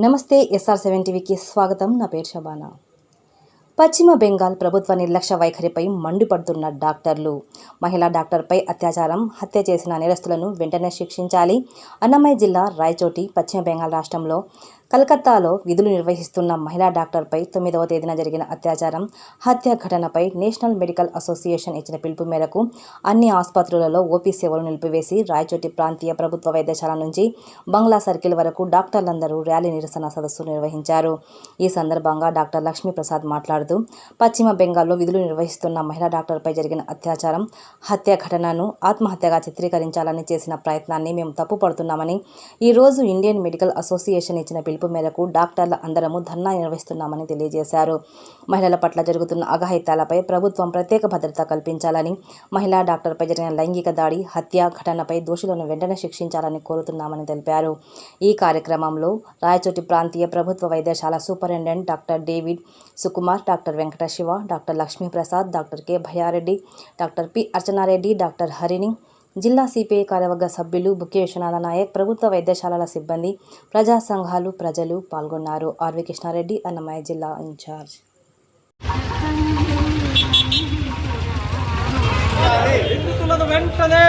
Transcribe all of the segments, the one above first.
నమస్తే SR seven టీవీకి స్వాగతం. నా పేరు షబానా పశ్చిమ బెంగాల్ ప్రభుత్వ నిర్లక్ష్య వైఖరిపై మండిపడుతున్న డాక్టర్లు. మహిళా డాక్టర్పై అత్యాచారం హత్య చేసిన నేరస్తులను వెంటనే శిక్షించాలి. అన్నమయ్య జిల్లా రాయచోటి పశ్చిమ బెంగాల్ రాష్ట్రంలో కలకత్తాలో విధులు నిర్వహిస్తున్న మహిళా డాక్టర్పై తొమ్మిదవ తేదీన జరిగిన అత్యాచారం హత్య ఘటనపై నేషనల్ మెడికల్ అసోసియేషన్ ఇచ్చిన పిలుపు మేరకు అన్ని ఆసుపత్రులలో ఓపీ సేవలు నిలిపివేసి రాయచోటి ప్రాంతీయ ప్రభుత్వ వైద్యశాల నుంచి బంగ్లా సర్కిల్ వరకు డాక్టర్లందరూ ర్యాలీ నిరసన సదస్సు నిర్వహించారు. ఈ సందర్భంగా డాక్టర్ లక్ష్మీప్రసాద్ మాట్లాడుతూ పశ్చిమ బెంగాల్లో విధులు నిర్వహిస్తున్న మహిళా డాక్టర్పై జరిగిన అత్యాచారం హత్య ఘటనను ఆత్మహత్యగా చిత్రీకరించాలని చేసిన ప్రయత్నాన్ని మేము తప్పుపడుతున్నామని ఈరోజు ఇండియన్ మెడికల్ అసోసియేషన్ ఇచ్చిన పిలుపు మేరకు డాక్టర్ల అందరము ధర్నా నిర్వహిస్తున్నామని తెలియజేశారు. మహిళల పట్ల జరుగుతున్న అఘాయిత్యాలపై ప్రభుత్వం ప్రత్యేక భద్రత కల్పించాలని మహిళా డాక్టర్పై జరిగిన లైంగిక దాడి హత్య ఘటనపై దోషులను వెంటనే శిక్షించాలని కోరుతున్నామని తెలిపారు. ఈ కార్యక్రమంలో రాయచోటి ప్రాంతీయ ప్రభుత్వ వైద్యశాల superintendent doctor David Sukumar doctor Venkata Shiva doctor Lakshmiprasad doctor K Bhayareddy doctor P Archanareddy doctor Harini జిల్లా సిపిఐ కార్యవర్గ సభ్యులు బుకే విశ్వనాథ నాయక్ ప్రభుత్వ వైద్యశాలల సిబ్బంది ప్రజా సంఘాలు ప్రజలు పాల్గొన్నారు. ఆర్వి కృష్ణారెడ్డి అన్నమయ్య జిల్లా ఇన్ఛార్జ్. నిందితులను వెంటనే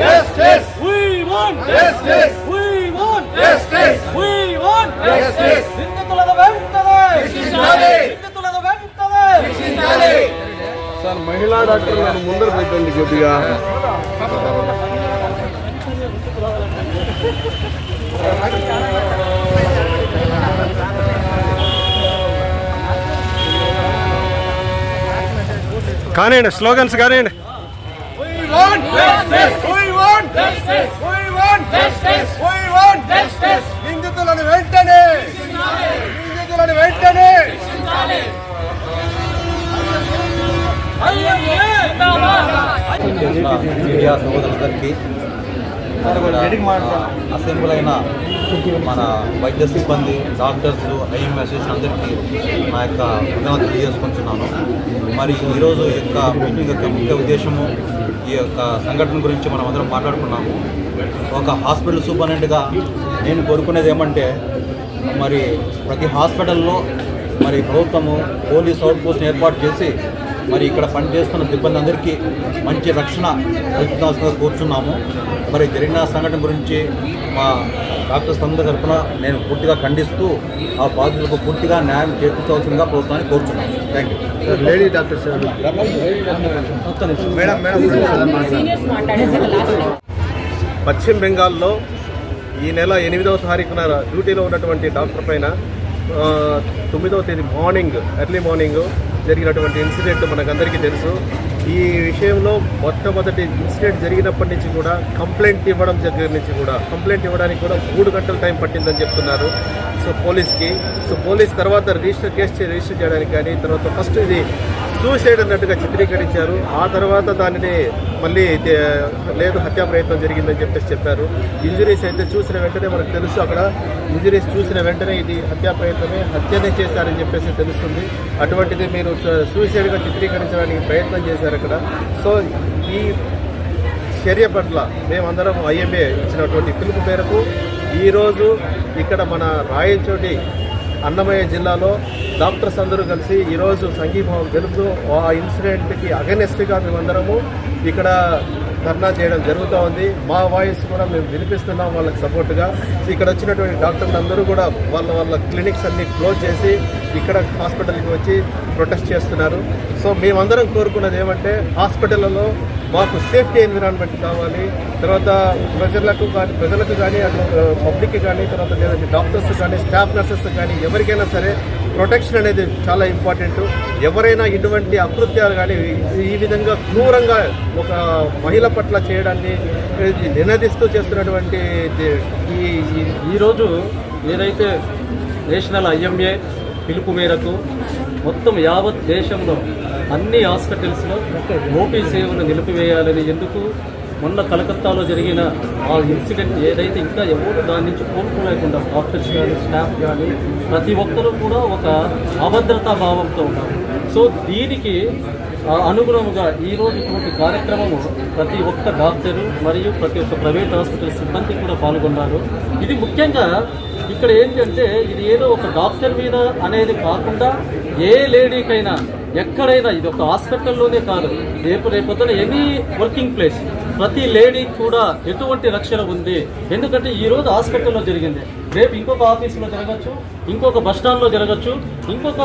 Justice! We want Justice! We want Justice! We want Justice! నిందితులను వెంటనే శిక్షించాలి! నిందితులను వెంటనే శిక్షించాలి! సార్ మహిళా డాక్టర్లను ముందర పెట్టండి కొద్దిగా. కానివ్వండి స్లోగన్స్ కానివ్వండి. We want మీడియా సోదరులందరికీ అసెంబ్లీ అయిన మన వైద్య సిబ్బంది డాక్టర్స్ ఐఎం అసోసియేషన్ అందరికీ నా యొక్క ధన్యవాదాలు తెలియజేసుకుంటున్నాను. మరి ఈరోజు ఈ యొక్క మీటింగ్ యొక్క ముఖ్య ఉద్దేశము ఈ యొక్క సంఘటన గురించి మనం అందరం మాట్లాడుకున్నాము. ఒక హాస్పిటల్ సూపరింటెండెంట్గా నేను కోరుకునేది ఏమంటే మరి ప్రతి హాస్పిటల్లో మరి ప్రభుత్వము పోలీస్ అవుట్ పోస్ట్ ఏర్పాటు చేసి మరి ఇక్కడ పనిచేస్తున్న సిబ్బంది అందరికీ మంచి రక్షణ కల్పించాల్సిందిగా కూర్చున్నాము. మరి జరిగిన సంఘటన గురించి మా డాక్టర్స్ అందరి తరఫున నేను పూర్తిగా ఖండిస్తూ ఆ బాధితులకు పూర్తిగా న్యాయం చేకూర్చవలసిందిగా ప్రభుత్వాన్ని కోరుచున్నాను. Thank you sir lady doctor sir. Madam madam. పశ్చిమ బెంగాల్లో ఈ నెల ఎనిమిదవ తారీఖున డ్యూటీలో ఉన్నటువంటి డాక్టర్ పైన తొమ్మిదవ తేదీ మార్నింగ్ ఎర్లీ మార్నింగ్ జరిగినటువంటి ఇన్సిడెంట్ మనకందరికీ తెలుసు. ఈ విషయంలో మొట్టమొదటి ఇన్సిడెంట్ జరిగినప్పటి నుంచి కూడా కంప్లైంట్ ఇవ్వడం దగ్గర నుంచి కూడా కంప్లైంట్ ఇవ్వడానికి కూడా మూడు గంటల టైం పట్టిందని చెప్తున్నారు. సో పోలీస్కి. సో పోలీస్ తర్వాత రిజిస్టర్ కేసు రిజిస్టర్ చేయడానికి కానీ తర్వాత ఫస్ట్ ఇది సూసైడ్ అన్నట్టుగా చిత్రీకరించారు. ఆ తర్వాత దానిని మళ్ళీ లేదు హత్యా ప్రయత్నం జరిగిందని చెప్పేసి చెప్పారు. ఇంజురీస్ అయితే చూసిన వెంటనే మనకు తెలుసు అక్కడ. ఇంజురీస్ చూసిన వెంటనే ఇది హత్యా ప్రయత్నమే హత్యనే చేశారని చెప్పేసి తెలుస్తుంది. అటువంటిది మీరు సూసైడ్గా చిత్రీకరించడానికి ప్రయత్నం చేశారు అక్కడ. సో ఈ చర్య పట్ల మేమందరం ఐఎంఏ ఇచ్చినటువంటి పిలుపు మేరకు ఈరోజు ఇక్కడ మన రాయచోటి అన్నమయ్య జిల్లాలో డాక్టర్స్ అందరూ కలిసి ఈరోజు సంఘీభావం తెలుపుతూ ఆ ఇన్సిడెంట్కి అగనెస్ట్గా మేమందరము ఇక్కడ ధర్నా చేయడం జరుగుతూ ఉంది. మా వాయిస్ కూడా మేము వినిపిస్తున్నాం వాళ్ళకి సపోర్ట్గా. ఇక్కడ వచ్చినటువంటి డాక్టర్లు అందరూ కూడా వాళ్ళ వాళ్ళ క్లినిక్స్ అన్ని క్లోజ్ చేసి ఇక్కడ హాస్పిటల్కి వచ్చి ప్రొటెస్ట్ చేస్తున్నారు. సో మేమందరం కోరుకున్నది ఏమంటే హాస్పిటల్లో మాకు సేఫ్టీ ఎన్విరాన్మెంట్ కావాలి. తర్వాత ప్రజలకు కానీ ప్రజలకు కానీ అటు పబ్లిక్కి కానీ తర్వాత లేదంటే డాక్టర్స్ కానీ స్టాఫ్ నర్సెస్ కానీ ఎవరికైనా సరే ప్రొటెక్షన్ అనేది చాలా ఇంపార్టెంట్. ఎవరైనా ఇటువంటి అకృత్యాలు కానీ ఈ విధంగా క్రూరంగా ఒక మహిళ పట్ల చేయడాన్ని నినదిస్తూ చేస్తున్నటువంటి ఈ ఈరోజు ఏదైతే నేషనల్ ఐఎంఏ పిలుపు మేరకు మొత్తం యావత్ దేశంలో అన్ని హాస్పిటల్స్లో ఓపీ సేవలు నిలిపివేయాలని ఎందుకు? మొన్న కలకత్తాలో జరిగిన ఆ ఇన్సిడెంట్ ఏదైతే ఇంకా ఎవరు దాని నుంచి కోలుకోలేకుండా డాక్టర్స్ కానీ స్టాఫ్ కానీ ప్రతి ఒక్కరూ కూడా ఒక అభద్రతా భావంతో ఉన్నారు. సో దీనికి అనుగుణముగా ఈ రోజు ఇటువంటి కార్యక్రమము ప్రతి ఒక్క డాక్టరు మరియు ప్రతి ఒక్క ప్రైవేట్ హాస్పిటల్ సిబ్బంది కూడా పాల్గొన్నారు. ఇది ముఖ్యంగా ఇక్కడ ఏంటంటే ఇది ఏదో ఒక డాక్టర్ మీద అనేది కాకుండా ఏ లేడీకైనా ఎక్కడైనా ఇది ఒక హాస్పిటల్లోనే కాదు. రేపు రేపొద్దున ఎనీ వర్కింగ్ ప్లేస్ ప్రతి లేడీకి కూడా ఎటువంటి రక్షణ ఉంది? ఎందుకంటే ఈరోజు హాస్పిటల్లో జరిగింది. రేపు ఇంకొక ఆఫీసులో జరగచ్చు ఇంకొక బస్ స్టాండ్లో జరగచ్చు ఇంకొక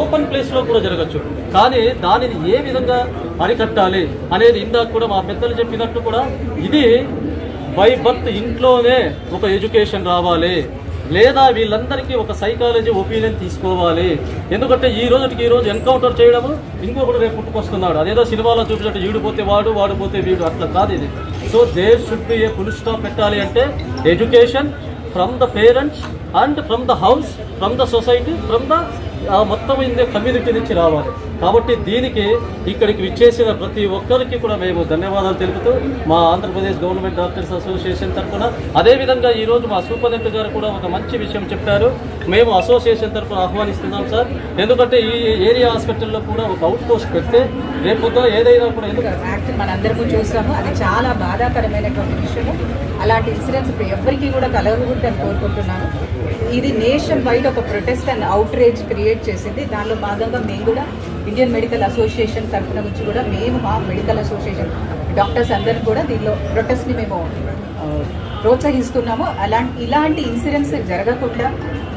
ఓపెన్ ప్లేస్లో కూడా జరగచ్చు. కానీ దానిని ఏ విధంగా అరికట్టాలి అనేది ఇందాక కూడా మా పెద్దలు చెప్పినట్టు కూడా ఇది బై బర్త్ ఇంట్లోనే ఒక ఎడ్యుకేషన్ రావాలి. లేదా వీళ్ళందరికీ ఒక సైకాలజీ ఒపీనియన్ తీసుకోవాలి. ఎందుకంటే ఈ రోజుకి ఈ రోజు ఎన్కౌంటర్ చేయడము ఇంకొకటి రేపు పుట్టుకొస్తున్నాడు. అదేదో సినిమాలో చూపించట్టు ఈడిపోతే వాడు వాడిపోతే వీడు అట్లా కాదు ఇది. So there should be a full stop పెట్టాలి అంటే education from the parents and from the house from the society from the మొత్తం ఇందే కమ్యూనిటీ నుంచి రావాలి. కాబట్టి దీనికి ఇక్కడికి విచ్చేసిన ప్రతి ఒక్కరికి కూడా మేము ధన్యవాదాలు తెలుపుతూ మా ఆంధ్రప్రదేశ్ గవర్నమెంట్ డాక్టర్స్ అసోసియేషన్ తరఫున అదేవిధంగా ఈరోజు మా సూపరింటెండెంట్ గారు కూడా ఒక మంచి విషయం చెప్పారు. మేము అసోసియేషన్ తరఫున ఆహ్వానిస్తున్నాం సార్. ఎందుకంటే ఈ ఏరియా హాస్పిటల్లో కూడా ఒక అవుట్ పోస్ట్ పెడితే రేపు ఏదైనా కూడా ఎందుకు మనందరము చూసాము. అది చాలా బాధాకరమైనటువంటి విషయము. అలాంటి ఇన్సిడెంట్స్ ఇప్పుడు ఎవరికి కూడా కలగకూడదని కోరుకుంటున్నాను. ఇది నేషన్ వైడ్ ఒక ప్రొటెస్ట్ అండ్ అవుట్రేజ్ క్రియేట్ చేసింది. దానిలో భాగంగా మేము కూడా ఇండియన్ మెడికల్ అసోసియేషన్ తరఫున నుంచి కూడా మేము మా మెడికల్ అసోసియేషన్ డాక్టర్స్ అందరూ కూడా దీనిలో ప్రొటెస్ట్ని మేము ప్రోత్సహిస్తున్నాము. అలాంటి ఇలాంటి ఇన్సిడెంట్స్ జరగకుండా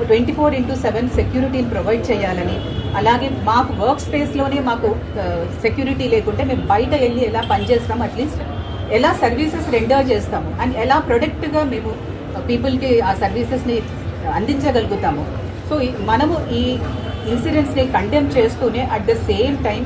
ట్వంటీ ఫోర్ ఇంటూ సెవెన్ సెక్యూరిటీని ప్రొవైడ్ చేయాలని అలాగే మాకు వర్క్ స్పేస్లోనే మాకు సెక్యూరిటీ లేకుంటే మేము బయట వెళ్ళి ఎలా పనిచేస్తాం అట్లీస్ట్ ఎలా సర్వీసెస్ రెండర్ చేస్తాము అండ్ ఎలా ప్రొడక్ట్గా మేము పీపుల్కి ఆ సర్వీసెస్ని అందించగలుగుతాము. సో మనము ఈ ఇన్సిడెంట్స్ని కండెమ్ చేస్తూనే అట్ ద సేమ్ టైం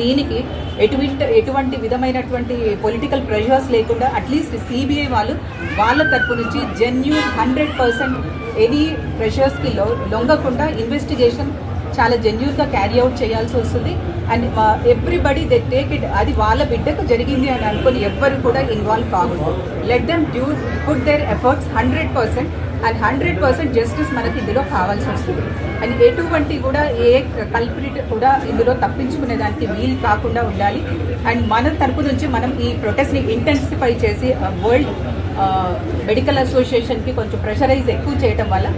దీనికి ఎటువంటి ఎటువంటి విధమైనటువంటి పొలిటికల్ ప్రెషర్స్ లేకుండా అట్లీస్ట్ సిబిఐ వాళ్ళు వాళ్ళ తరపు నుంచి జెన్యున్ హండ్రెడ్ పర్సెంట్ ఎనీ ప్రెషర్స్కి లో లొంగకుండా ఇన్వెస్టిగేషన్ చాలా జెన్యున్గా క్యారీ అవుట్ చేయాల్సి వస్తుంది. And everybody they take it అది వాళ్ళ బిడ్డకు జరిగింది అని అనుకుని ఎవ్వరు కూడా ఇన్వాల్వ్ కాకూడదు. Let them do put their efforts hundred percent and hundred percent justice మనకి ఇందులో కావాల్సి వస్తుంది. అండ్ ఎటువంటి కూడా ఏ కల్ప్రిట్ కూడా ఇందులో తప్పించుకునే దానికి వీలు కాకుండా ఉండాలి. అండ్ మన తరపు నుంచి మనం ఈ ప్రొటెస్ట్ని ఇంటెన్సిఫై చేసి వరల్డ్ మెడికల్ అసోసియేషన్కి కొంచెం ప్రెషరైజ్ ఎక్కువ చేయడం వల్ల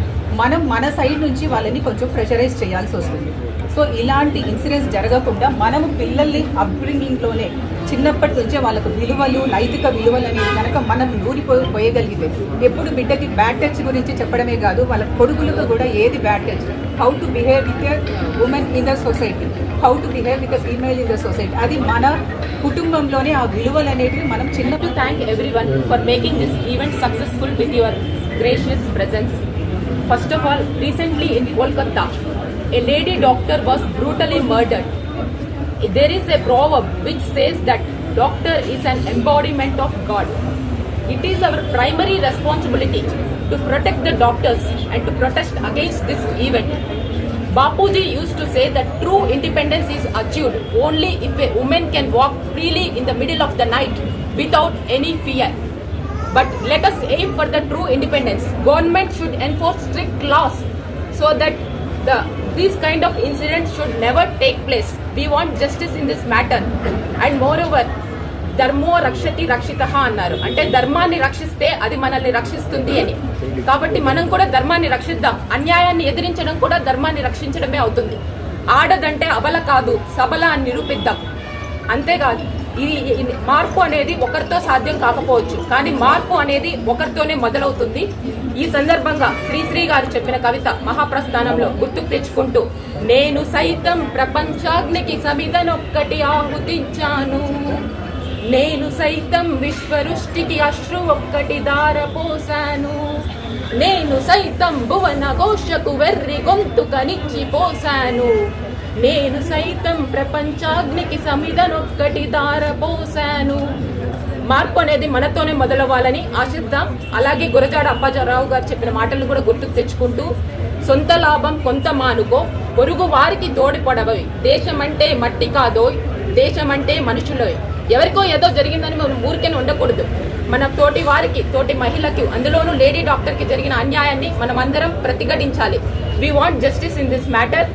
మనం మన సైడ్ నుంచి వాళ్ళని కొంచెం ప్రెషరైజ్ చేయాల్సి వస్తుంది. సో ఇలాంటి ఇన్సిడెంట్స్ జరగకుండా మనము పిల్లల్ని అప్బ్రింగింగ్లోనే చిన్నప్పటి నుంచే వాళ్ళకు విలువలు నైతిక విలువలు అనేవి కనుక మనం నూరిపో పోయగలిగితే ఎప్పుడు బిడ్డకి బ్యాడ్ టచ్ గురించి చెప్పడమే కాదు వాళ్ళ కొడుకులకు కూడా ఏది bad touch how to behave with women in the society How to behave with female in the society అది మన కుటుంబంలోనే ఆ విలువలు అనేవి మనం చిన్న to thank everyone for making this event successful with your gracious presence. First of all, recently in Kolkata, a lady doctor was brutally murdered. There is a proverb which says that doctor is an embodiment of God. It is our primary responsibility to protect the doctors and to protest against this event. Bapuji used to say that true independence is achieved only if a woman can walk freely in the middle of the night without any fear. But let us aim for the true independence. Government should enforce strict laws so that the these kind of incidents should never take place. We want justice in this matter. And moreover, ధర్మో రక్షతి రక్షిత అన్నారు. అంటే ధర్మాన్ని రక్షిస్తే అది మనల్ని రక్షిస్తుంది అని. కాబట్టి మనం కూడా ధర్మాన్ని రక్షిద్దాం. అన్యాయాన్ని ఎదిరించడం కూడా ధర్మాన్ని రక్షించడమే అవుతుంది. ఆడదంటే అబల కాదు సబల అని నిరూపిద్దాం. అంతేకాదు ఈ మార్పు అనేది ఒకరితో సాధ్యం కాకపోవచ్చు. కానీ మార్పు అనేది ఒకరితోనే మొదలవుతుంది. ఈ సందర్భంగా శ్రీశ్రీ గారు చెప్పిన కవిత మహాప్రస్థానంలో గుర్తుకు తెచ్చుకుంటూ నేను సైతం ప్రపంచాగ్నికి సమిదనొక్కటి ఆహుతించాను. నేను సైతం విశ్వరుష్టికి అశ్రు ఒక్కటి దారపోసాను నేను సైతం భువన ఘోషకు వెర్రి గొంతుకనిచ్చి పోసాను నేను సైతం ప్రపంచాగ్నికి సమిదనొక్కటి దారపోసాను మార్పు అనేది మనతోనే మొదలవ్వాలని ఆశిద్దాం. అలాగే గురజాడ అప్పాజారావు గారు చెప్పిన మాటలను కూడా గుర్తుకు తెచ్చుకుంటూ సొంత లాభం కొంత మానుకో. పొరుగు వారికి తోడిపడవవి దేశమంటే మట్టి కాదోయ్. దేశమంటే మనుషులోయ్ ఎవరికో ఏదో జరిగిందని మనం ఊరికే ఉండకూడదు. మన తోటి వారికి తోటి మహిళకి అందులోనూ లేడీ డాక్టర్కి జరిగిన అన్యాయాన్ని మనం అందరం ప్రతిఘటించాలి. We want justice in this matter